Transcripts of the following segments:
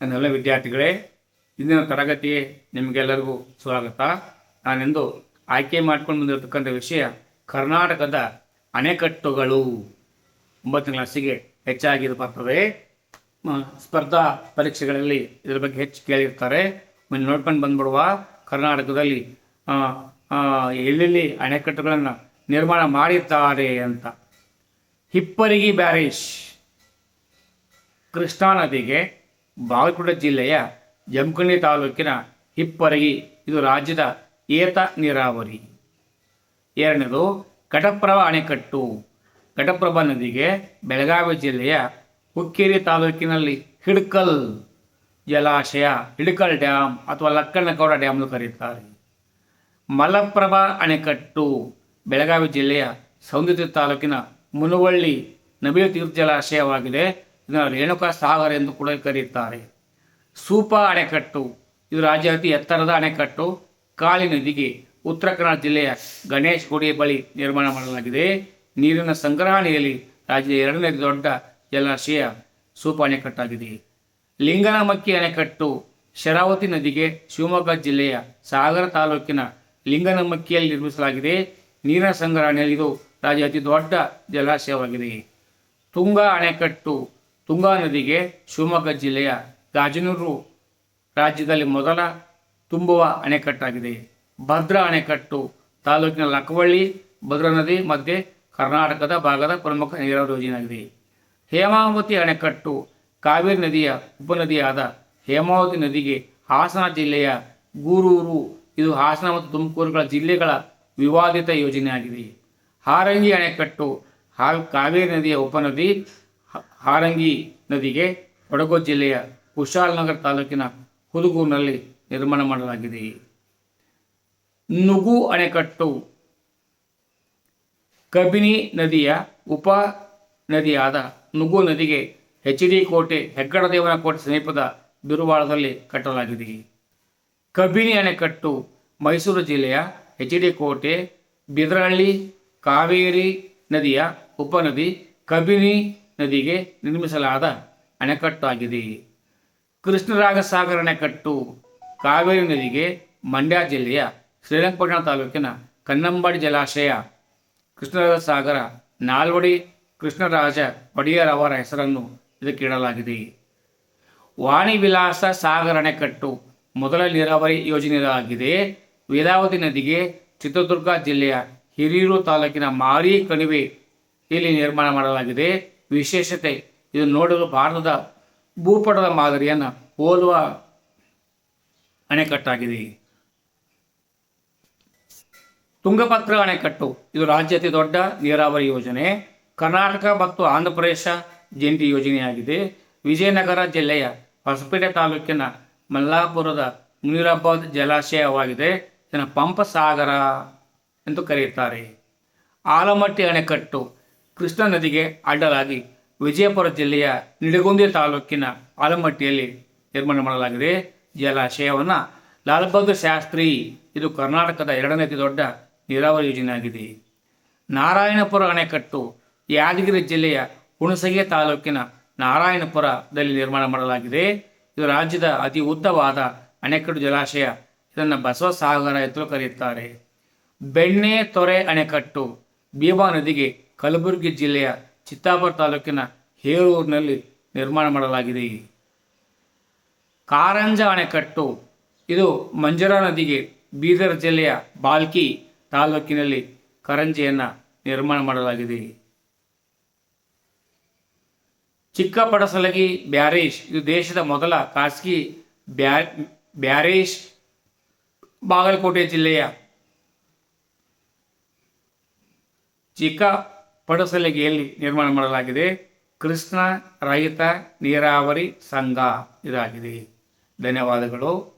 ನನ್ನೆಲ್ಲ ವಿದ್ಯಾರ್ಥಿಗಳೇ, ಇಂದಿನ ತರಗತಿ ನಿಮಗೆಲ್ಲರಿಗೂ ಸ್ವಾಗತ. ನಾನೆಂದು ಆಯ್ಕೆ ಮಾಡ್ಕೊಂಡು ಬಂದಿರತಕ್ಕಂಥ ವಿಷಯ ಕರ್ನಾಟಕದ ಅಣೆಕಟ್ಟುಗಳು. ಒಂಬತ್ತನೇ ಕ್ಲಾಸಿಗೆ ಹೆಚ್ಚಾಗಿ ಇದು ಬರ್ತದೆ. ಸ್ಪರ್ಧಾ ಪರೀಕ್ಷೆಗಳಲ್ಲಿ ಇದರ ಬಗ್ಗೆ ಹೆಚ್ಚು ಕೇಳಿರ್ತಾರೆ. ನೋಡ್ಕೊಂಡು ಬಂದ್ಬಿಡುವ ಕರ್ನಾಟಕದಲ್ಲಿ ಎಲ್ಲೆಲ್ಲಿ ಅಣೆಕಟ್ಟುಗಳನ್ನು ನಿರ್ಮಾಣ ಮಾಡಿರ್ತಾರೆ ಅಂತ. ಹಿಪ್ಪರಿಗಿ ಬ್ಯಾರೇಜ್, ಕೃಷ್ಣಾ ನದಿಗೆ ಬಾಗಲಕೋಟೆ ಜಿಲ್ಲೆಯ ಜಮಖಂಡಿ ತಾಲೂಕಿನ ಹಿಪ್ಪರಗಿ. ಇದು ರಾಜ್ಯದ ಏತ ನೀರಾವರಿ. ಎರಡನೇದು, ಘಟಪ್ರಭಾ ಅಣೆಕಟ್ಟು. ಘಟಪ್ರಭಾ ನದಿಗೆ ಬೆಳಗಾವಿ ಜಿಲ್ಲೆಯ ಹುಕ್ಕೇರಿ ತಾಲೂಕಿನಲ್ಲಿ ಹಿಡ್ಕಲ್ ಜಲಾಶಯ, ಹಿಡ್ಕಲ್ ಡ್ಯಾಮ್ ಅಥವಾ ಲಕ್ಕಣ್ಣಗೌಡ ಡ್ಯಾಮ್ ಎಂದು ಕರೆಯುತ್ತಾರೆ. ಮಲಪ್ರಭಾ ಅಣೆಕಟ್ಟು ಬೆಳಗಾವಿ ಜಿಲ್ಲೆಯ ಸೌಂದರ್ಯ ತಾಲೂಕಿನ ಮುನವಳ್ಳಿ ನಬಿಲ ತೀರ್ಥ ಜಲಾಶಯವಾಗಿದೆ. ರೇಣುಕಾ ಸಾಗರ ಎಂದು ಕೂಡ ಕರೆಯುತ್ತಾರೆ ಸೂಪ ಅಣೆಕಟ್ಟು, ಇದು ರಾಜ್ಯ ಅತಿ ಎತ್ತರದ ಅಣೆಕಟ್ಟು. ಕಾಳಿ ನದಿಗೆ ಉತ್ತರ ಕನ್ನಡ ಜಿಲ್ಲೆಯ ಗಣೇಶ್ ಗುಡಿ ಬಳಿ ನಿರ್ಮಾಣ ಮಾಡಲಾಗಿದೆ. ನೀರಿನ ಸಂಗ್ರಹಣೆಯಲ್ಲಿ ರಾಜ್ಯದ ಎರಡನೇ ದೊಡ್ಡ ಜಲಾಶಯ ಸೂಪ ಅಣೆಕಟ್ಟಾಗಿದೆ. ಲಿಂಗನಮಕ್ಕಿ ಅಣೆಕಟ್ಟು, ಶರಾವತಿ ನದಿಗೆ ಶಿವಮೊಗ್ಗ ಜಿಲ್ಲೆಯ ಸಾಗರ ತಾಲೂಕಿನ ಲಿಂಗನಮಕ್ಕಿಯಲ್ಲಿ ನಿರ್ಮಿಸಲಾಗಿದೆ. ನೀರಿನ ಸಂಗ್ರಹಣೆಯಲ್ಲಿ ಇದು ರಾಜ್ಯ ಅತಿ ದೊಡ್ಡ ಜಲಾಶಯವಾಗಿದೆ. ತುಂಗಾ ಅಣೆಕಟ್ಟು ತುಂಗಾ ನದಿಗೆ ಶಿವಮೊಗ್ಗ ಜಿಲ್ಲೆಯ ಗಾಜನೂರು ರಾಜ್ಯದಲ್ಲಿ ಮೊದಲ ತುಂಬುವ ಅಣೆಕಟ್ಟಾಗಿದೆ. ಭದ್ರಾ ಅಣೆಕಟ್ಟು ತಾಲೂಕಿನ ಲಕ್ಕವಳ್ಳಿ ಭದ್ರಾ ನದಿ ಮಧ್ಯೆ ಕರ್ನಾಟಕದ ಭಾಗದ ಪ್ರಮುಖ ನೀರಾವರಿ ಯೋಜನೆಯಾಗಿದೆ. ಹೇಮಾವತಿ ಅಣೆಕಟ್ಟು ಕಾವೇರಿ ನದಿಯ ಉಪನದಿಯಾದ ಹೇಮಾವತಿ ನದಿಗೆ ಹಾಸನ ಜಿಲ್ಲೆಯ ಗೂರೂರು, ಇದು ಹಾಸನ ಮತ್ತು ತುಮಕೂರುಗಳ ಜಿಲ್ಲೆಗಳ ವಿವಾದಿತ ಯೋಜನೆಯಾಗಿದೆ. ಹಾರಂಗಿ ಅಣೆಕಟ್ಟು ಹಾಲ್ ಕಾವೇರಿ ನದಿಯ ಉಪನದಿ ಹಾರಂಗಿ ನದಿಗೆ ಕೊಡಗು ಜಿಲ್ಲೆಯ ಕುಶಾಲನಗರ ತಾಲೂಕಿನ ಹುದುಗೂರಿನಲ್ಲಿ ನಿರ್ಮಾಣ ಮಾಡಲಾಗಿದೆ. ನುಗು ಅಣೆಕಟ್ಟು ಕಬಿನಿ ನದಿಯ ಉಪ ನದಿಯಾದ ನುಗು ನದಿಗೆ ಎಚ್ ಡಿ ಕೋಟೆ ಹೆಗ್ಗಡದೇವನ ಕೋಟೆ ಸಮೀಪದ ಬಿರುವಾಳದಲ್ಲಿ ಕಟ್ಟಲಾಗಿದೆ. ಕಬಿನಿ ಅಣೆಕಟ್ಟು ಮೈಸೂರು ಜಿಲ್ಲೆಯ ಎಚ್ ಡಿ ಕೋಟೆ, ಬಿದರಹಳ್ಳಿ, ಕಾವೇರಿ ನದಿಯ ಉಪನದಿ ಕಬಿನಿ ನದಿಗೆ ನಿರ್ಮಿಸಲಾದ ಅಣೆಕಟ್ಟಾಗಿದೆ. ಕೃಷ್ಣರಾಜಸಾಗರ ಅಣೆಕಟ್ಟು ಕಾವೇರಿ ನದಿಗೆ ಮಂಡ್ಯ ಜಿಲ್ಲೆಯ ಶ್ರೀರಂಗಪಟ್ಟಣ ತಾಲೂಕಿನ ಕನ್ನಂಬಾಡಿ ಜಲಾಶಯ. ಕೃಷ್ಣರಾಜ ಸಾಗರ ನಾಲ್ವಡಿ ಕೃಷ್ಣರಾಜ ಒಡೆಯರ್ ಅವರ ಹೆಸರನ್ನು ಇದಕ್ಕೆ ಇಡಲಾಗಿದೆ. ವಾಣಿ ವಿಲಾಸ ಸಾಗರ ಅಣೆಕಟ್ಟು ಮೊದಲ ನೀರಾವರಿ ಯೋಜನೆಯಾಗಿದೆ. ವೇದಾವತಿ ನದಿಗೆ ಚಿತ್ರದುರ್ಗ ಜಿಲ್ಲೆಯ ಹಿರಿಯೂರು ತಾಲೂಕಿನ ಮಾರಿ ಕಣಿವೆ ಇಲ್ಲಿ ನಿರ್ಮಾಣ ಮಾಡಲಾಗಿದೆ. ವಿಶೇಷತೆ. ಇದು ನೋಡಲು ಭಾರತದ ಭೂಪಟದ ಮಾದರಿಯನ್ನು ಹೋಲುವ ಅಣೆಕಟ್ಟಾಗಿದೆ. ತುಂಗಭದ್ರ ಅಣೆಕಟ್ಟು. ಇದು ರಾಜ್ಯ ಅತಿ ದೊಡ್ಡ ನೀರಾವರಿ ಯೋಜನೆ. ಕರ್ನಾಟಕ ಮತ್ತು ಆಂಧ್ರ ಪ್ರದೇಶ ಜಂಟಿ ಯೋಜನೆಯಾಗಿದೆ. ವಿಜಯನಗರ ಜಿಲ್ಲೆಯ ಹೊಸಪೇಟೆ ತಾಲೂಕಿನ ಮಲ್ಲಾಪುರದ ಮುನಿರಾಬಾದ್ ಜಲಾಶಯವಾಗಿದೆ. ಇದನ್ನು ಪಂಪಸಾಗರ ಎಂದು ಕರೆಯುತ್ತಾರೆ. ಆಲಮಟ್ಟಿ ಅಣೆಕಟ್ಟು. ಕೃಷ್ಣಾ ನದಿಗೆ ಅಡ್ಡಲಾಗಿ ವಿಜಯಪುರ ಜಿಲ್ಲೆಯ ನಿಡಗುಂದಿ ತಾಲೂಕಿನ ಆಲಮಟ್ಟಿಯಲ್ಲಿ ನಿರ್ಮಾಣ ಮಾಡಲಾಗಿದೆ. ಜಲಾಶಯವನ್ನು ಲಾಲ್ ಶಾಸ್ತ್ರಿ, ಇದು ಕರ್ನಾಟಕದ ಎರಡನೇ ಅತಿ ದೊಡ್ಡ ನೀರಾವರಿ ಯೋಜನೆಯಾಗಿದೆ ನಾರಾಯಣಪುರ ಅಣೆಕಟ್ಟು ಯಾದಗಿರಿ ಜಿಲ್ಲೆಯ ಹುಣಸಗಿ ತಾಲೂಕಿನ ನಾರಾಯಣಪುರದಲ್ಲಿ ನಿರ್ಮಾಣ ಮಾಡಲಾಗಿದೆ. ಇದು ರಾಜ್ಯದ ಅತಿ ಉದ್ದವಾದ ಅಣೆಕಟ್ಟು ಜಲಾಶಯ. ಇದನ್ನು ಬಸವಸಾಗರ ಎಂದು ಕರೆಯುತ್ತಾರೆ. ಬೆಣ್ಣೆ ತೊರೆ ಅಣೆಕಟ್ಟು ಭೀಮಾ ನದಿಗೆ ಕಲಬುರಗಿ ಜಿಲ್ಲೆಯ ಚಿತ್ತಾಪುರ ತಾಲೂಕಿನ ಹೇರೂರಿನಲ್ಲಿ ನಿರ್ಮಾಣ ಮಾಡಲಾಗಿದೆ. ಕಾರಂಜ ಅಣೆಕಟ್ಟು, ಇದು ಮಂಜರಾ ನದಿಗೆ ಬೀದರ್ ಜಿಲ್ಲೆಯ ಬಾಲ್ಕಿ ತಾಲೂಕಿನಲ್ಲಿ ಕರಂಜಿಯನ್ನು ನಿರ್ಮಾಣ ಮಾಡಲಾಗಿದೆ. ಚಿಕ್ಕಪಡಸಲಗಿ ಬ್ಯಾರೇಜ್, ಇದು ದೇಶದ ಮೊದಲ ಖಾಸಗಿ ಬ್ಯಾ, ಬ್ಯಾರೇಜ್ ಬಾಗಲಕೋಟೆ ಜಿಲ್ಲೆಯ ಚಿಕ್ಕ ಪಡಸಲಗಿಯಲ್ಲಿ ನಿರ್ಮಾಣ ಮಾಡಲಾಗಿದೆ? ಕೃಷ್ಣ ರೈತ ನೀರಾವರಿ ಸಂಘ ಇದಾಗಿದೆ. ಧನ್ಯವಾದಗಳು.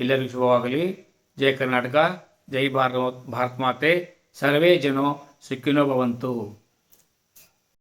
ಎಲ್ಲರಿಗೂ ಶುಭವಾಗಲಿ. ಜೈ ಕರ್ನಾಟಕ. ಜೈ ಭಾರತ ಭಾರತ ಮಾತೆ. ಸರ್ವೇ ಜನೋ ಸುಖಿನೋ ಭವಂತು.